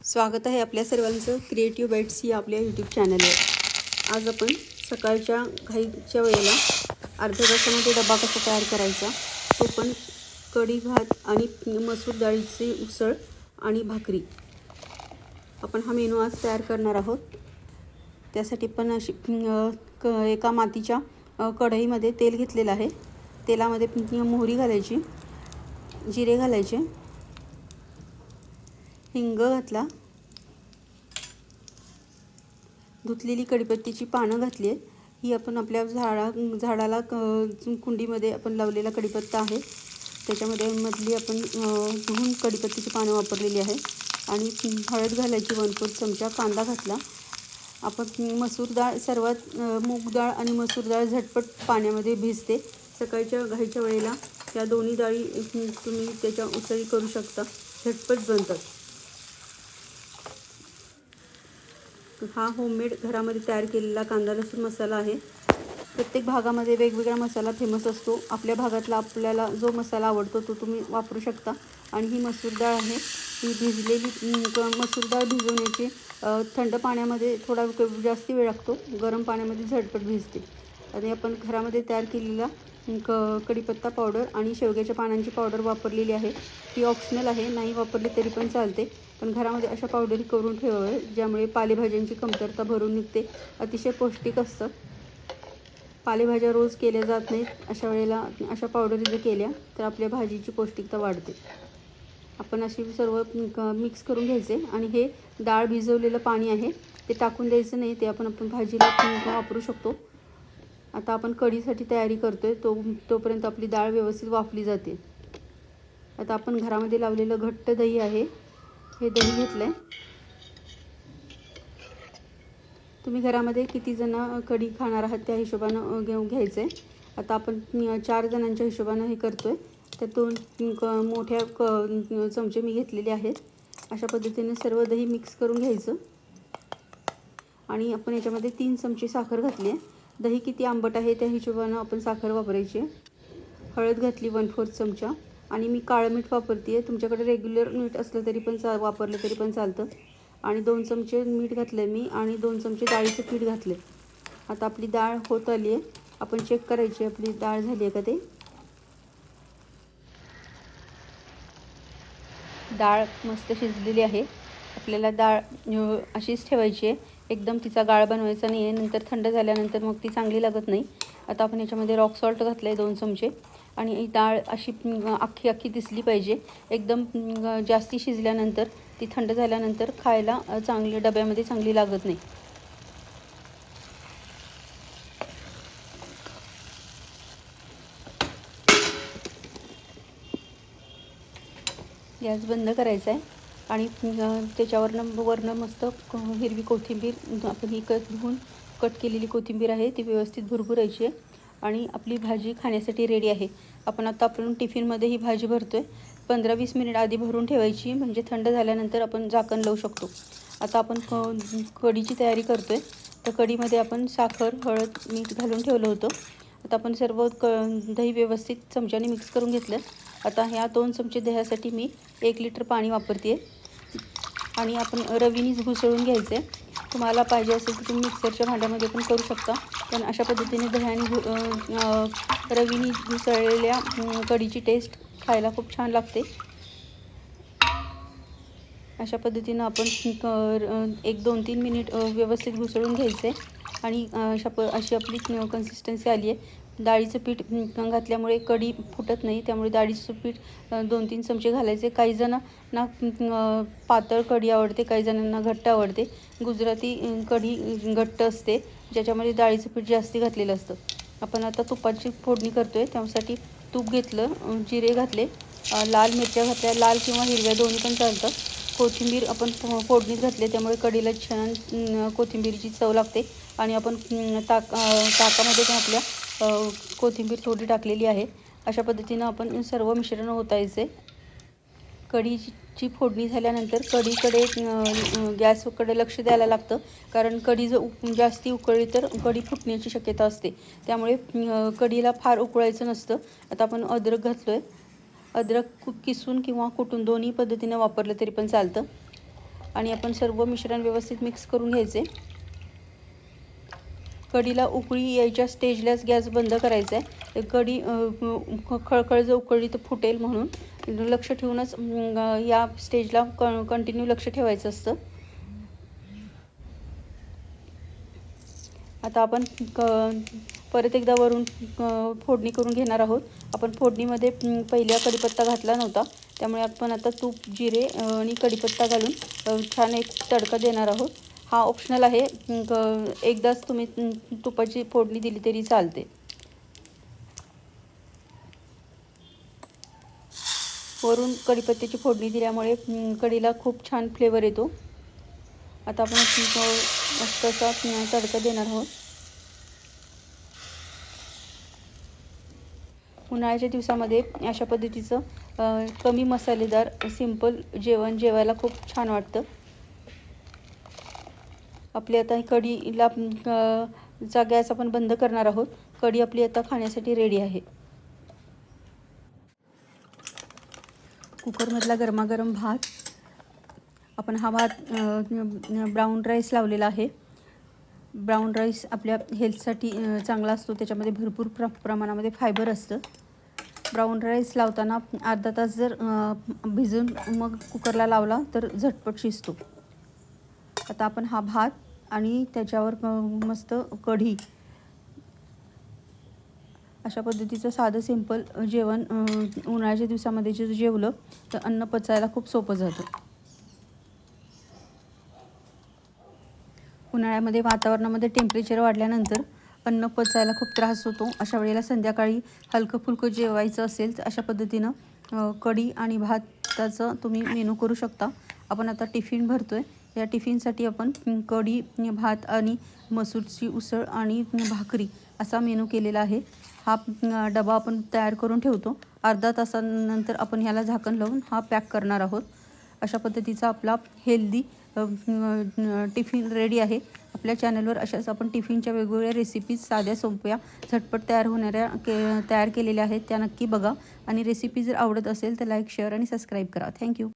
स्वागत आहे आपल्या सर्वांचं क्रिएटिव्ह बाईट्स ही आपल्या यूट्यूब चॅनलवर आज आपण सकाळच्या घाईच्या वेळेला अर्ध्या तासामध्ये डबा कसा तयार करायचा तो पण कढी भात आणि मसूर डाळीची उसळ आणि भाकरी. आपण हा मेनू आज तयार करणार आहोत. त्यासाठी पण अशी क एका मातीच्या कढईमध्ये तेल घेतलेलं आहे. तेलामध्ये मोहरी घालायची जिरे घालायचे हिंग घातला. धुतलेली कडीपत्तीची पानं घातली आहेत. ही आपण आपल्या झाडा झाडाला कुंडीमध्ये आपण लावलेला कढीपत्ता आहे. त्याच्यामध्ये मधली आपण धुवून कडीपत्तीची पानं वापरलेली आहे. आणि हळद घालायची वन फोर्थ चमचा कांदा घातला. आपण मसूर डाळ सर्वात मूग डाळ आणि मसूर डाळ झटपट पाण्यामध्ये भिजते. सकाळच्या घाईच्या वेळेला या दोन्ही डाळी तुम्ही त्याच्या उसळी करू शकता. झटपट बनतात. हा होममेड घरामध्ये तयार केलेला कांदा लसूण मसाला आहे. प्रत्येक भागामध्ये वेगवेगळा मसाला फेमस असतो. आपल्या भागातला आपल्याला जो मसाला आवडतो तो तुम्ही वापरू शकता. आणि ही मसूर डाळ आहे. ही भिजलेली मसूर डाळ भिजवण्याची थंड पाण्यामध्ये थोडा क- वेळ लागतो. गरम पाण्यामध्ये झटपट भिजते. आणि आपण घरामध्ये तयार केलेला क कढीपत्ता पावडर आणि शेवग्याच्या पानांची पावडर वापरलेली आहे. ती ऑप्शनल आहे. नाही वापरली तरी पण चालते. पण घरामध्ये अशा पावडरी करून ठेवावे ज्यामुळे पालेभाज्यांची कमतरता भरून निघते. अतिशय पौष्टिक असतं. पालेभाज्या रोज केल्या जात नाहीत. अशा वेळेला अशा पावडरी जर केल्या तर आपल्या भाजीची पौष्टिकता वाढते. आपण अशी सर्व मिक्स करून घ्यायचे. आणि हे डाळ भिजवलेलं पाणी आहे ते टाकून द्यायचं नाही ते आपण आपण भाजीला वापरू शकतो. आता आपण कढीसाठी तयारी करतो आहे तो तोपर्यंत आपली डाळ व्यवस्थित वाफली जाते. आता आपण घरामध्ये लावलेलं घट्ट दही आहे हे दही घेतलं आहे तुम्ही घरामध्ये किती जण कढी खाणार आहात त्या हिशोबानं घेऊन घ्यायचं आहे आता आपण चार जणांच्या हिशोबानं हे करतो आहे तर दोन क मोठ्या क चमचे मी घेतलेले आहेत. अशा पद्धतीने सर्व दही मिक्स करून घ्यायचं. आणि आपण याच्यामध्ये तीन चमचे साखर घातली आहे दही किती आंबट आहे त्या हिशोबानं आपण साखर वापरायची आहे. हळद घातली वन फोर्थ चमचा. आणि मी काळं मीठ वापरते आहे तुमच्याकडे रेग्युलर मीठ असलं तरी पण चा वापरलं तरी पण चालतं. आणि दोन चमचे मीठ घातलं आहे मी आणि दोन चमचे डाळीचं पीठ घातलं आता आपली डाळ होत आली आहे आपण चेक करायची आपली डाळ झाली आहे का ते? डाळ मस्त शिजलेली आहे. आपल्याला डाळ अशीच ठेवायची आहे. एकदम तिचा गाळ बनवायचा नाही आहे नंतर थंड झाल्यानंतर मग ती चांगली लागत नाही. आता आपण याच्यामध्ये रॉक सॉल्ट घातलं आहे दोन चमचे. आणि ही डाळ अशी अख्खी अख्खी दिसली पाहिजे. एकदम जास्ती शिजल्यानंतर ती थंड झाल्यानंतर खायला चांगली डब्यामध्ये चांगली लागत नाही. गॅस बंद करायचा आहे आणि त्याच्यावरनं वरनं मस्त हिरवी कोथिंबीर आपण ही कट धुवून कट केलेली कोथिंबीर आहे ती व्यवस्थित भुरभुरायची आहे. आणि आपली भाजी खाण्यासाठी रेडी आहे. आपण आता आपण टिफिनमध्ये ही भाजी भरतो आहे पंधरा वीस मिनिट आधी भरून ठेवायची म्हणजे थंड झाल्यानंतर आपण झाकण लावू शकतो. आता आपण क कढीची तयारी करतो आहे तर कढीमध्ये आपण साखर हळद मीठ घालून ठेवलं होतं. आता आपण सर्व क दही व्यवस्थित चमच्याने मिक्स करून घेतलं. आता ह्या दोन चमचे दह्यासाठी मी एक लिटर पाणी वापरते आणि आपण रवीनीच घुसळून घ्यायचे तुम्हाला पाहिजे असेल तर तुम्ही मिक्सरच्या भांड्यामध्ये पण करू शकता. पण अशा पद्धतीने दह्याने घु रवीनी घुसळलेल्या कढीची टेस्ट खायला खूप छान लागते. अशा पद्धतीनं आपण एक दोन तीन मिनिट व्यवस्थित घुसळून घ्यायचं. आहे आणि अशा प अशी आपली कन्सिस्टन्सी आली आहे डाळीचं पीठ घातल्यामुळे कढी फुटत नाही. त्यामुळे डाळीचं पीठ दोन तीन चमचे घालायचे. काही जणांना पातळ कढी आवडते काही जणांना घट्ट आवडते. गुजराती कढी घट्ट असते ज्याच्यामध्ये डाळीचं पीठ जास्ती घातलेलं असतं. आपण आता तुपाची फोडणी करतो आहे त्यासाठी तूप घेतलं जिरे घातले लाल मिरच्या घातल्या लाल किंवा हिरव्या दोन्ही पण चालतं. कोथिंबीर आपण फोडणीत घातली त्यामुळे कढीला छान कोथिंबीरीची कोथिंबीरची चव लागते. आणि आपण ताक ताकामध्ये पण आपल्या कोथिंबीर थोडी टाकलेली आहे. अशा पद्धतीनं आपण सर्व मिश्रण होतायचे कढीची फोडणी झाल्यानंतर कढीकडे गॅसकडे लक्ष द्यायला लागतं. कारण कढी जर उक जास्ती उकळली तर कढी फुटण्याची शक्यता असते. त्यामुळे कढीला फार उकळायचं नसतं. आता आपण अद्रक घातलो आहे अद्रक किसून किंवा कुटून दोन्ही पद्धतीनं वापरलं तरी पण चालतं. आणि आपण सर्व मिश्रण व्यवस्थित मिक्स करून घ्यायचे. कढीला उकळी यायच्या स्टेजलाच गॅस बंद करायचा आहे. कढी खळखळ जर उकळली तर फुटेल म्हणून. लक्ष ठेवूनच या स्टेजला क कंटिन्यू लक्ष ठेवायचं असतं. आता आपण क परत एकदा वरून फोडणी करून घेणार आहोत. आपण फोडणीमध्ये पहिल्या कढीपत्ता घातला नव्हता. त्यामुळे आपण आता तूप जिरे आणि कढीपत्ता घालून छान एक तडका देणार आहोत. हा ऑप्शनल आहे. क- एकदाच तुम्ही तुपाची फोडणी दिली तरी चालते. वरून कढीपत्त्याची फोडणी दिल्यामुळे कढीला खूप छान फ्लेवर येतो. आता आपण तसा तडका देणार आहोत. उन्हाळ्याच्या दिवसामध्ये अशा पद्धतीचं कमी मसालेदार सिंपल जेवण जेवायला खूप छान वाटतं. आपली आता कढीला चा गॅस आपण बंद करणार आहोत. कढी आपली आता खाण्यासाठी रेडी आहे. कुकरमधला गरमागरम भात. आपण हा भात ब्राऊन राईस लावलेला आहे. ब्राऊन राईस आपल्या हेल्थसाठी चांगला असतो. त्याच्यामध्ये भरपूर प्र प्रमाणामध्ये फायबर असतं. ब्राऊन राईस लावताना अर्धा तास जर भिजून मग कुकरला लावला तर झटपट शिजतो. आता आपण हा भात आणि त्याच्यावर मस्त कढी. अशा पद्धतीचं साधं सिंपल जेवण उन्हाळ्याच्या दिवसामध्ये जे जेवलं तर अन्न पचायला खूप सोपं जातं. उन्हाळ्यामध्ये वातावरणामध्ये टेम्परेचर वाढल्यानंतर अन्न पचायला खूप त्रास होतो. अशा वेळेला संध्याकाळी हलकं फुलकं जेवायचं असेल तर अशा पद्धतीनं कढी आणि भाताचं तुम्ही मेनू करू शकता. आपण आता टिफिन भरतो आहे या टिफिनसाठी आपण कढी भात आणि मसूरची उसळ आणि भाकरी असा मेनू केलेला आहे. हा डबा आपण तयार करून ठेवतो. अर्धा तासानंतर आपण ह्याला झाकण लावून हा पॅक करणार आहोत. अशा पद्धतीचा आपला हेल्दी टिफिन रेडी आहे. आपल्या चॅनलवर अशाच आपण टिफिनच्या वेगवेगळ्या रेसिपीज साध्या सोप्या झटपट तयार होणाऱ्या के तयार केलेल्या आहेत त्या नक्की बघा. आणि रेसिपी जर आवडत असेल तर लाईक शेअर आणि सबस्क्राईब करा. Thank you.